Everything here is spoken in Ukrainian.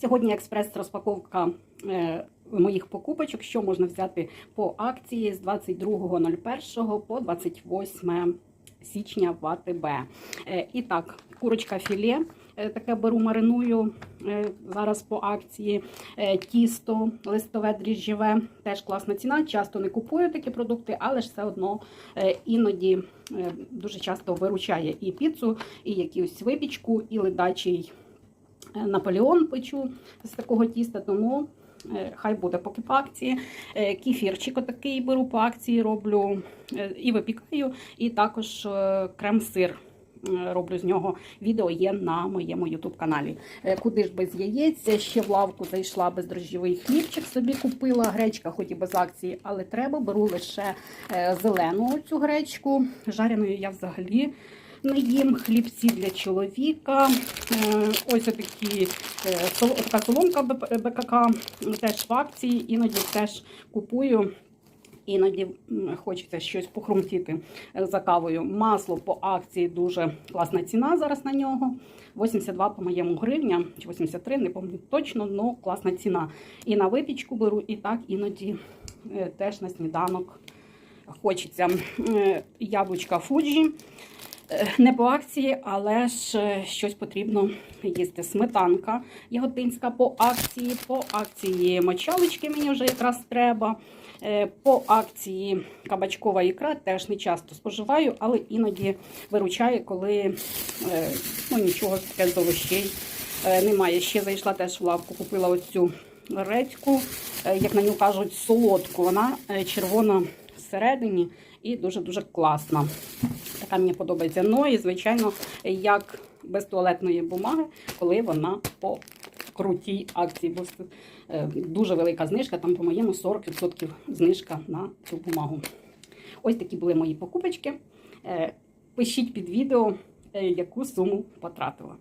Сьогодні експрес-розпаковка е, моїх покупочок, що можна взяти по акції з 22.01 по 28 січня в АТБ. Е, І так, курочка філе. е, Таке беру, мариную зараз по акції. Тісто листове дріжджеве, теж класна ціна. Часто не купую такі продукти, але ж все одно іноді дуже часто виручає і піцу, і якусь випічку, і ледачий Наполеон печу з такого тіста, тому е, хай буде поки по акції. Е, Кефірчик отакий беру по акції, роблю е, і випікаю, і також е, крем-сир. е, Роблю з нього відео є на моєму ютуб каналі. Е, Куди ж без яєць? Ще в лавку зайшла бездрожжєвий хлібчик. Собі купила гречка, хоч і без акції, але треба. Беру лише е, зелену цю гречку. Жареною я взагалі не їм хлібці для чоловіка. Ось отакі е, така соломка БКК теж в акції, іноді теж купую. Іноді хочеться щось похрумтіти е, за кавою. Масло по акції дуже класна ціна зараз на нього. 82 по моєму гривня, чи 83, не пам'ятаю точно, але класна ціна. І на випічку беру, і так іноді е, теж на сніданок хочеться. Яблучка Фуджі. Е, Не по акції, але ж е, щось потрібно їсти. Сметанка яготинська по акції. По акції мочалочки мені вже якраз треба. Е, По акції кабачкова ікра теж не часто споживаю, але іноді виручає, коли ну, нічого з овощей немає. Ще зайшла теж в лавку, купила оцю редьку, е, як на нього кажуть, солодку. Вона червона всередині і дуже-дуже класна. Така мені подобається. Ну і, звичайно, як без туалетної бумаги, коли вона по крутій акції. Бо е, дуже велика знижка, там, по-моєму, 40% знижка на цю бумагу. Ось такі були мої покупочки. Е, Пишіть під відео, е, яку суму потратила.